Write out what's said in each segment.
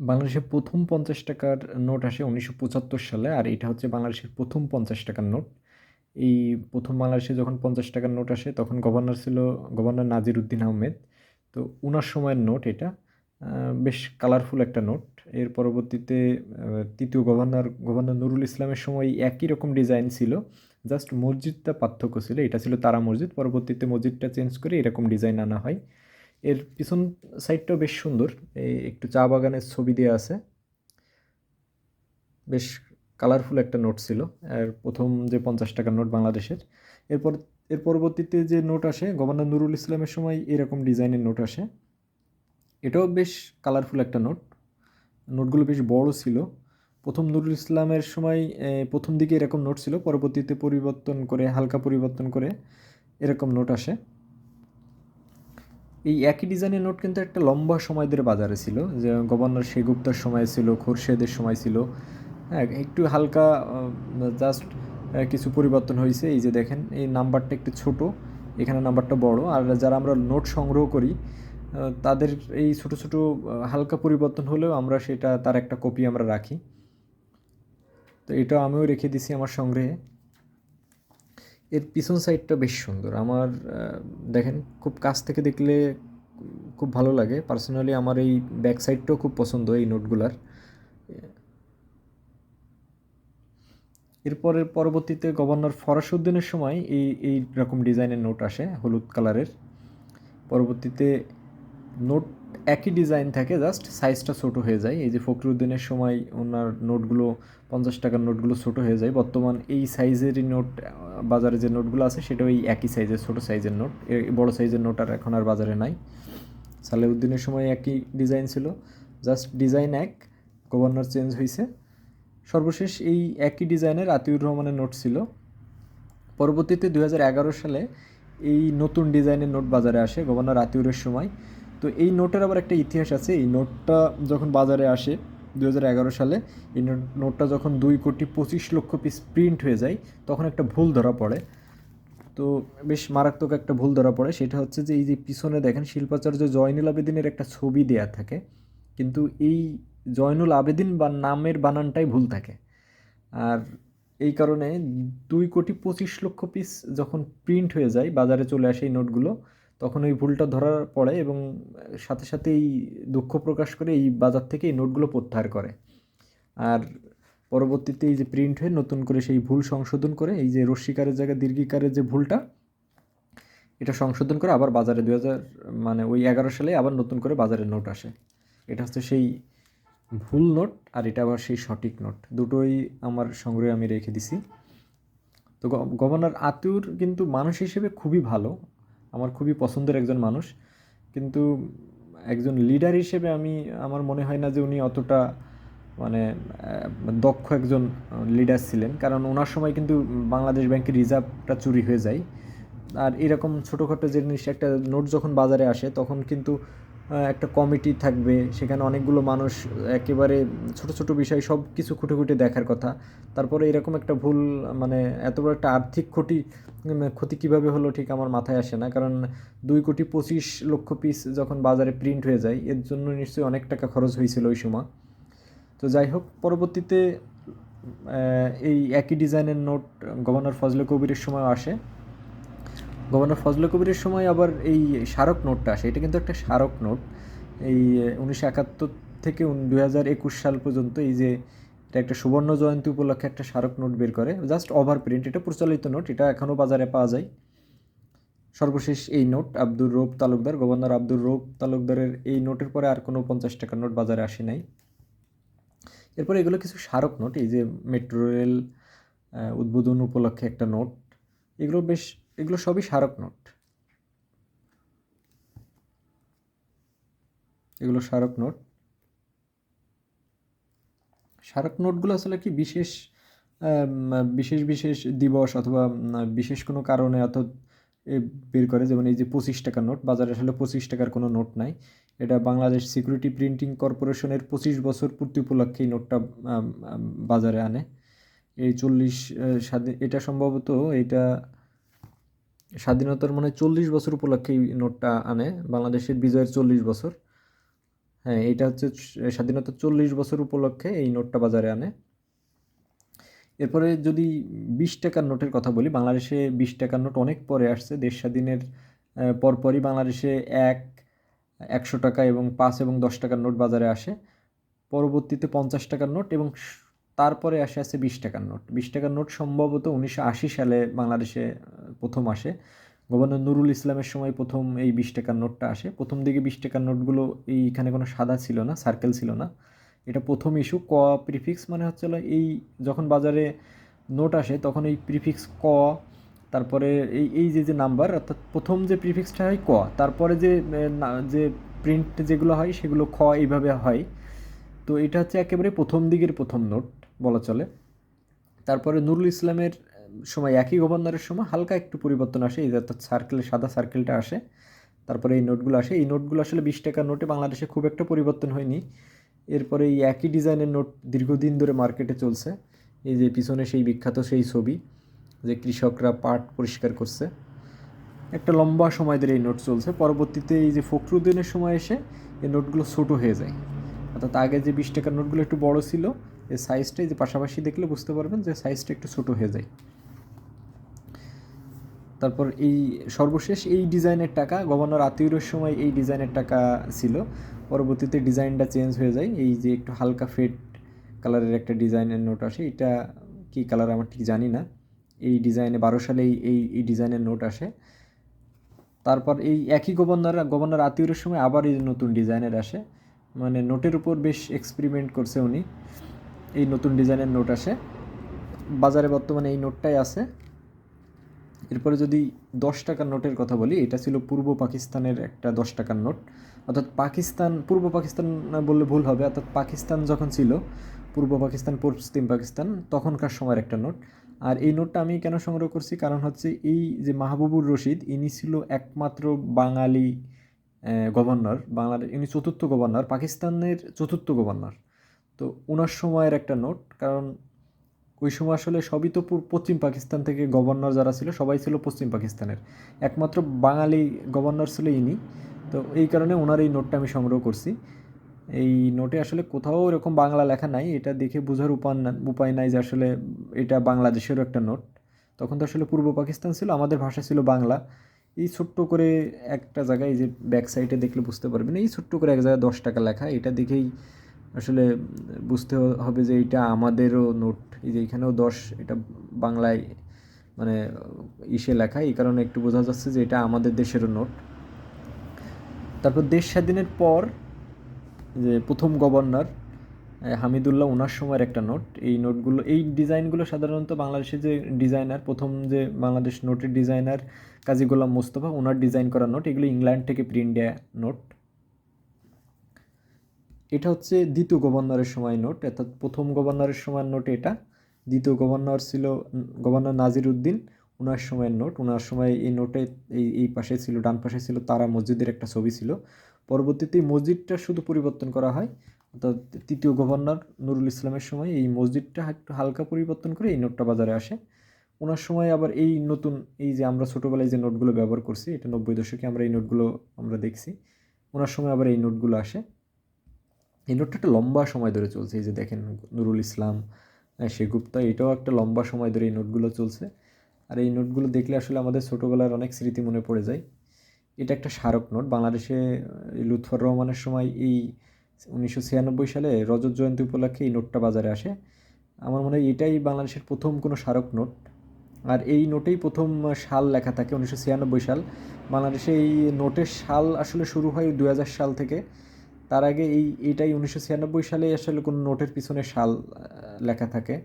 বাংলাদেশের প্রথম পঞ্চাশ টাকার নোট আসে উনিশশো পঁচাত্তর সালে, আর এটা হচ্ছে বাংলাদেশের প্রথম পঞ্চাশ টাকার নোট। এই প্রথম বাংলাদেশে যখন পঞ্চাশ টাকার নোট আসে, তখন গভর্নর ছিল গভর্নর নাজির উদ্দিন আহমেদ। তো উনার সময়ের নোট এটা বেশ কালারফুল একটা নোট। এর পরবর্তীতে তৃতীয় গভর্নর গভর্নর নুরুল ইসলামের সময় একই রকম ডিজাইন ছিল। জাস্ট মসজিদটা পার্থক্য ছিল, এটা ছিল তারা মসজিদ। পরবর্তীতে মসজিদটা চেঞ্জ করে এরকম ডিজাইন আনা হয়। এর পিছন সাইডটাও বেশ সুন্দর। এই একটু চা বাগানের ছবি দেওয়া আছে। বেশ কালারফুল একটা নোট ছিল। আর প্রথম যে পঞ্চাশ টাকার নোট বাংলাদেশের। এরপর, এর পরবর্তীতে যে নোট আসে, গভর্নর নুরুল ইসলামের সময় এরকম ডিজাইনের নোট আসে। এটাও বেশ কালারফুল একটা নোট নোটগুলো বেশ বড় ছিল। প্রথম নুরুল ইসলামের সময় প্রথম দিকে এরকম নোট ছিল। পরবর্তীতে পরিবর্তন করে, হালকা পরিবর্তন করে এরকম নোট আসে। এই একই ডিজাইনের নোট কিন্তু একটা লম্বা সময় ধরে বাজারে ছিল। যে গভর্নর শেগুপ্তার সময় ছিল, খোরশেদের সময় ছিল। হ্যাঁ একটু হালকা জাস্ট কিছু পরিবর্তন হয়েছে। এই যে দেখেন, এই নাম্বারটা একটু ছোট, এখানে নাম্বারটা বড়। আর যারা আমরা নোট সংগ্রহ করি তাদের এই ছোট ছোট হালকা পরিবর্তন হলেও আমরা সেটা, তার একটা কপি আমরা রাখি। তো এটা আমিও রেখে দিছি আমার সংগ্রহে। এর পিছন সাইডটা বেশ সুন্দর। আমার দেখেন, খুব কাছ থেকে দেখলে খুব ভালো লাগে। পার্সোনালি আমার এই ব্যাক সাইডটাও খুব পছন্দ, এই নোটগুলার এরপরের পরবর্তীতে গভর্নর ফরাসউদ্দিনের সময় এই এই রকম ডিজাইনের নোট আসে, হলুদ কালারের পরবর্তীতে নোট একই ডিজাইন থাকে, জাস্ট সাইজটা ছোট হয়ে যায়। এই যে ফখরুদ্দিনের সময় ওনার নোটগুলো, পঞ্চাশ টাকার নোটগুলো ছোট হয়ে যায়। বর্তমান এই সাইজেরই নোট, বাজারে যে নোটগুলো আছে সেটা এই একই সাইজের ছোট সাইজের নোট। এই বড় সাইজের নোট আর এখন আর বাজারে নাই। সালেউদ্দিনের সময় একই ডিজাইন ছিল। জাস্ট ডিজাইন এক, গভর্নর চেঞ্জ হয়েছে সর্বশেষ এই একই ডিজাইনের আতিউর রহমানের নোট ছিল। পরবর্তীতে দু হাজার এগারো সালে এই নতুন ডিজাইনের নোট বাজারে আসে গভর্নর আতিউরের সময়। তো এই নোটের আবার একটা ইতিহাস আছে। এই নোটটা যখন বাজারে আসে দু হাজার এগারো সালে, এই নোট- নোটটা যখন দুই কোটি পঁচিশ লক্ষ পিস প্রিন্ট হয়ে যায়, তখন একটা ভুল ধরা পড়ে। তো বেশ মারাত্মক একটা ভুল ধরা পড়ে। সেটা হচ্ছে যে, এই যে পিছনে দেখেন শিল্পাচার্য জয়নুল আবেদিনের একটা ছবি দেয়া থাকে। কিন্তু এই জয়নুল আবেদিন বা নামের বানানটাই ভুল থাকে। আর এই কারণে দুই কোটি পঁচিশ লক্ষ পিস যখন প্রিন্ট হয়ে যায়, বাজারে চলে আসে এই নোটগুলো তখন ওই ভুলটা ধরা পড়ে এবং সাথে সাথে এই দুঃখ প্রকাশ করে এই বাজার থেকে এই নোটগুলো প্রত্যাহার করে। আর পরবর্তীতে এই যে প্রিন্ট হয়ে নতুন করে সেই ভুল সংশোধন করে, এই যে রশ্মিকারের জায়গায় দীর্ঘিকারের যে ভুলটা, এটা সংশোধন করে আবার বাজারে দু হাজার মানে ওই এগারো সালে আবার নতুন করে বাজারে নোট আসে। এটা হচ্ছে সেই ভুল নোট আর এটা আবার সেই সঠিক নোট। দুটোই আমার সংগ্রহে আমি রেখে দিছি। তো গভর্নর আতিউর কিন্তু মানুষ হিসেবে খুবই ভালো। আমার খুবই পছন্দের একজন মানুষ। কিন্তু একজন লিডার হিসেবে আমি, আমার মনে হয় না যে উনি অতটা মানে দক্ষ একজন লিডার ছিলেন। কারণ ওনার সময় কিন্তু বাংলাদেশ ব্যাংকের রিজার্ভটা চুরি হয়ে যায়। আর এরকম ছোটোখাটো জিনিস, একটা নোট যখন বাজারে আসে, তখন কিন্তু একটা কমিটি থাকবে, সেখানে অনেকগুলো মানুষ একেবারে ছোট ছোট বিষয় সব কিছু খুঁটে খুঁটে দেখার কথা। তারপরে এরকম একটা ভুল মানে এত বড় একটা আর্থিক ক্ষতি ক্ষতি কীভাবে হলো ঠিক আমার মাথায় আসে না। কারণ দুই কোটি পঁচিশ লক্ষ পিস যখন বাজারে প্রিন্ট হয়ে যায়, এর জন্য নিশ্চয়ই অনেক টাকা খরচ হয়েছিল ওই সময়। তো যাই হোক, পরবর্তীতে এই একই ডিজাইনের নোট গভর্নর ফজলে কবিরের সময় আসে। গভর্নর ফজলে কবিরের সময় আবার এই স্মারক নোটটা আসে। এটা কিন্তু একটা স্মারক নোট। এই উনিশশো একাত্তর থেকে দু হাজার একুশ সাল পর্যন্ত এই যে এটা একটা সুবর্ণ জয়ন্তী উপলক্ষে একটা স্মারক নোট বের করে। জাস্ট ওভার প্রিন্ট এটা প্রচলিত নোট। এটা এখনও বাজারে পাওয়া যায়। সর্বশেষ এই নোট আব্দুর রৌফ তালুকদার, গভর্নর আব্দুর রৌফ তালুকদারের এই নোটের পরে আর কোনো পঞ্চাশ টাকার নোট বাজারে আসে নাই। এরপরে এগুলো কিছু স্মারক নোট। এই যে মেট্রো রেল উদ্বোধন উপলক্ষে একটা নোট। এগুলো বেশ, এগুলো সবই স্মারক নোট। এগুলো স্মারক নোট। স্মারক নোটগুলো আসলে কি বিশেষ বিশেষ বিশেষ দিবস অথবা বিশেষ কোনো কারণে অত বের করে? যেমন এই যে পঁচিশ টাকার নোট, বাজারে আসলে পঁচিশ টাকার কোনো নোট নাই। এটা বাংলাদেশ সিকিউরিটি প্রিন্টিং কর্পোরেশনের পঁচিশ বছর পূর্তি উপলক্ষে এই নোটটা বাজারে আনে। এই চল্লিশ স্বাধীন এটা সম্ভবত এটা স্বাধীনতার মানে চল্লিশ বছর উপলক্ষে এই নোটটা আনে, বাংলাদেশের বিজয়ের চল্লিশ বছর। হ্যাঁ এটা হচ্ছে স্বাধীনতা চল্লিশ বছর উপলক্ষে এই নোটটা বাজারে আনে। এরপরে যদি বিশ টাকার নোটের কথা বলি, বাংলাদেশে বিশ টাকার নোট অনেক পরে আসছে। দেশ স্বাধীনের পরপরই বাংলাদেশে এক, একশো টাকা এবং পাঁচ এবং দশ টাকার নোট বাজারে আসে। পরবর্তীতে পঞ্চাশ টাকার নোট এবং তারপরে আসে আছে বিশ টাকার নোট। বিশ টাকার নোট সম্ভবত উনিশশো আশি সালে বাংলাদেশে প্রথম আসে। গভর্নর নুরুল ইসলামের সময় প্রথম এই বিশ টাকার নোটটা আসে। প্রথম দিকে বিশ টাকার নোটগুলো এইখানে কোনো সাদা ছিল না সার্কেল ছিল না। এটা প্রথম ইস্যু ক প্রিফিক্স মানে হচ্ছে এই যখন বাজারে নোট আসে তখন এই প্রিফিক্স ক, তারপরে এই এই যে যে নাম্বার অর্থাৎ প্রথম যে প্রিফিক্সটা হয় ক, তারপরে যে যে প্রিন্ট যেগুলো হয় সেগুলো খ এইভাবে হয়। তো এটা হচ্ছে একেবারে প্রথম দিকের প্রথম নোট। বলা চলে। তারপরে নুরুল ইসলামের সময় একই গভর্নরের সময় হালকা একটু পরিবর্তন আসে, এই অর্থাৎ সার্কেলে সাদা সার্কেলটা আসে। তারপরে এই নোটগুলো আসে। এই নোটগুলো আসলে বিশ টাকার নোটে বাংলাদেশে খুব একটা পরিবর্তন হয়নি। এরপরে এই একই ডিজাইনের নোট দীর্ঘদিন ধরে মার্কেটে চলছে। এই যে পিছনে সেই বিখ্যাত সেই ছবি যে কৃষকরা পাট পরিষ্কার করছে। একটা লম্বা সময় ধরে এই নোট চলছে। পরবর্তীতে এই যে ফখরুদ্দিনের সময় এসে এই নোটগুলো ছোটো হয়ে যায়। অর্থাৎ আগে যে বিশ টাকার নোটগুলো একটু বড় ছিল এই সাইজটা যে পাশাপাশি দেখলে বুঝতে পারবেন যে সাইজটা একটু ছোটো হয়ে যায়। তারপর এই সর্বশেষ এই ডিজাইনের টাকা, গভর্নর আতিউরের সময় এই ডিজাইনের টাকা ছিল। পরবর্তীতে ডিজাইনটা চেঞ্জ হয়ে যায়। এই যে একটু হালকা ফেড কালারের একটা ডিজাইনের নোট আসে। এটা কী কালার আমার ঠিক জানি না। এই ডিজাইনে বারো সালে এই এই ডিজাইনের নোট আসে। তারপর এই একই গভর্নর গভর্নর আতিউরের সময় আবার এই নতুন ডিজাইনের আসে। মানে নোটের উপর বেশ এক্সপেরিমেন্ট করছে উনি। এই নতুন ডিজাইনের নোট আসে। বাজারে বর্তমানে এই নোটটাই আছে। এরপরে যদি দশ টাকার নোটের কথা বলি, এটা ছিল পূর্ব পাকিস্তানের একটা দশ টাকার নোট। অর্থাৎ পাকিস্তান, পূর্ব পাকিস্তান বললে ভুল হবে, অর্থাৎ পাকিস্তান যখন ছিল, পূর্ব পাকিস্তান, পশ্চিম পাকিস্তান, তখনকার সময়ের একটা নোট। আর এই নোটটা আমি কেন সংগ্রহ করছি? কারণ হচ্ছে এই যে মাহবুবুর রশিদ, ইনি ছিল একমাত্র বাঙালি গভর্নর বাংলাদেশ ইনি চতুর্থ গভর্নর, পাকিস্তানের চতুর্থ গভর্নর। তো ওনার সময়ের একটা নোট, কারণ ওই সময় আসলে সবই তো পশ্চিম পাকিস্তান থেকে গভর্নর যারা ছিল, সবাই ছিল পশ্চিম পাকিস্তানের। একমাত্র বাঙালি গভর্নর ছিল ইনি। তো এই কারণে ওনার এই নোটটা আমি সংগ্রহ করছি। এই নোটে আসলে কোথাও এরকম বাংলা লেখা নাই, এটা দেখে বোঝার উপায় উপায় নাই যে আসলে এটা বাংলাদেশেরও একটা নোট। তখন তো আসলে পূর্ব পাকিস্তান ছিল, আমাদের ভাষা ছিল বাংলা। এই ছোট্ট করে একটা জায়গায় যে ব্যাক সাইডে দেখলে বুঝতে পারবেন, এই ছোট্ট করে এক জায়গায় দশ টাকা লেখা, এটা দেখেই আসলে বুঝতে হবে যে এটা আমাদেরও নোট, এই যে এখানেও দশ, এটা বাংলায় মানে ইসে লেখা, এই কারণে একটু বোঝা যাচ্ছে যে এটা আমাদের দেশেরও নোট। তারপর দেশ স্বাধীনের পর যে প্রথম গভর্নর হামিদুল্লাহ ওনার সময়ের একটা নোট। এই নোটগুলো, এই ডিজাইনগুলো সাধারণত বাংলাদেশের যে ডিজাইনার, প্রথম যে বাংলাদেশ নোটের ডিজাইনার কাজী গোলাম মোস্তফা ওনার ডিজাইন করা নোট, এগুলো ইংল্যান্ড থেকে প্রিন্ট নোট। এটা হচ্ছে দ্বিতীয় গভর্নরের সময় নোট, অর্থাৎ প্রথম গভর্নরের সময়ের নোট এটা। দ্বিতীয় গভর্নর ছিল গভর্নর নাজির উদ্দিন ওনার সময়ের নোট। ওনার সময় এই নোটে এই এই পাশে ছিল, ডান পাশে ছিল তারা মসজিদের একটা ছবি ছিল। পরবর্তীতে মসজিদটা শুধু পরিবর্তন করা হয়, অর্থাৎ তৃতীয় গভর্নর নুরুল ইসলামের সময় এই মসজিদটা একটু হালকা পরিবর্তন করে এই নোটটা বাজারে আসে। ওনার সময় আবার এই নতুন, এই যে আমরা ছোটোবেলায় যে নোটগুলো ব্যবহার করছি, এটা নব্বই দশকে আমরা এই নোটগুলো আমরা দেখছি ওনার সময় আবার এই নোটগুলো আসে। এই নোটটা একটা লম্বা সময় ধরে চলছে এই যে দেখেন নুরুল ইসলাম আহ, সেগুপ্তা এটাও একটা লম্বা সময় ধরে এই নোটগুলো চলছে। আর এই নোটগুলো দেখলে আসলে আমাদের ছোটোবেলার অনেক স্মৃতি মনে পড়ে যায়। এটা একটা স্মারক নোট। বাংলাদেশে লুৎফর রহমানের সময় এই উনিশশো ছিয়ানব্বই সালে রজত জয়ন্তী উপলক্ষে এই নোটটা বাজারে আসে। আমার মনে হয় এটাই বাংলাদেশের প্রথম কোনো স্মারক নোট। আর এই নোটেই প্রথম সাল লেখা থাকে উনিশশো ছিয়ানব্বই সাল। বাংলাদেশে এই নোটের সাল আসলে শুরু হয় দু হাজার সাল থেকে। তার আগে এই এইটাই উনিশশো ছিয়ানব্বই সালে আসলে কোনো নোটের পিছনে সাল লেখা থাকে।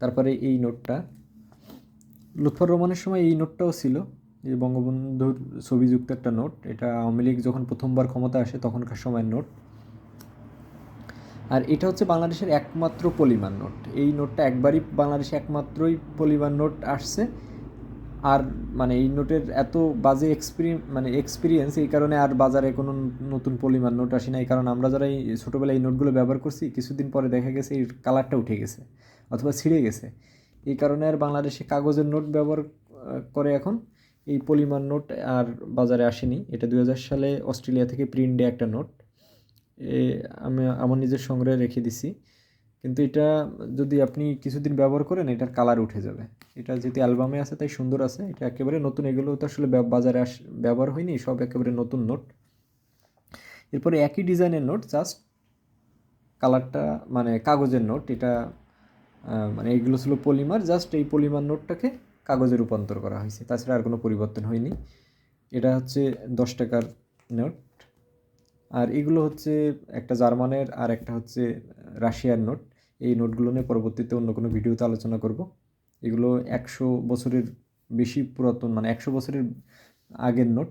তারপরে এই নোটটা। লুৎফর রহমানের সময় এই নোটটাও ছিল, এই বঙ্গবন্ধুর ছবিযুক্ত একটা নোট। এটা আওয়ামী লীগ যখন প্রথমবার ক্ষমতা আসে তখনকার সময়ের নোট। আর এটা হচ্ছে বাংলাদেশের একমাত্র পলিমার নোট। এই নোটটা একবারই বাংলাদেশে একমাত্রই পলিমার নোট আসছে। আর মানে এই নোটের এত বাজে এক্সপিরি মানে এক্সপিরিয়েন্স এই কারণে আর বাজারে কোনো নতুন পলিমার নোট আসে না এই কারণে আমরা যারা এই ছোটোবেলায় এই নোটগুলো ব্যবহার করছি, কিছুদিন পরে দেখা গেছে এই কালারটা উঠে গেছে অথবা ছিঁড়ে গেছে। এই কারণে আর বাংলাদেশে কাগজের নোট ব্যবহার করে এখন এই পলিমার নোট আর বাজারে আসেনি। এটা দু হাজার সালে অস্ট্রেলিয়া থেকে প্রিন্ট একটা নোট। এ, আমি আমার নিজের সংগ্রহে রেখে দিছি। কিন্তু এটা যদি আপনি কিছুদিন ব্যবহার করেন, এটার কালার উঠে যাবে। এটা যেহেতু অ্যালবামে আছে, তাই সুন্দর আছে। এটা একেবারে নতুন, এগুলো তো আসলে বাজারে আস ব্যবহার হয়নি, সব একেবারে নতুন নোট এরপরে একই ডিজাইনের নোট জাস্ট কালারটা মানে কাগজের নোট এটা মানে এইগুলো ছিল পলিমার জাস্ট এই পলিমার নোটটাকে কাগজে রূপান্তর করা হয়েছে। তাছাড়া আর কোনো পরিবর্তন হয়নি। এটা হচ্ছে দশ টাকার নোট আর এগুলো হচ্ছে একটা জার্মানের আর একটা হচ্ছে রাশিয়ার নোট। এই নোটগুলো নিয়ে পরবর্তীতে অন্য কোনো ভিডিওতে আলোচনা করব। এগুলো একশো বছরের বেশি পুরাতন মানে একশো বছরের আগের নোট।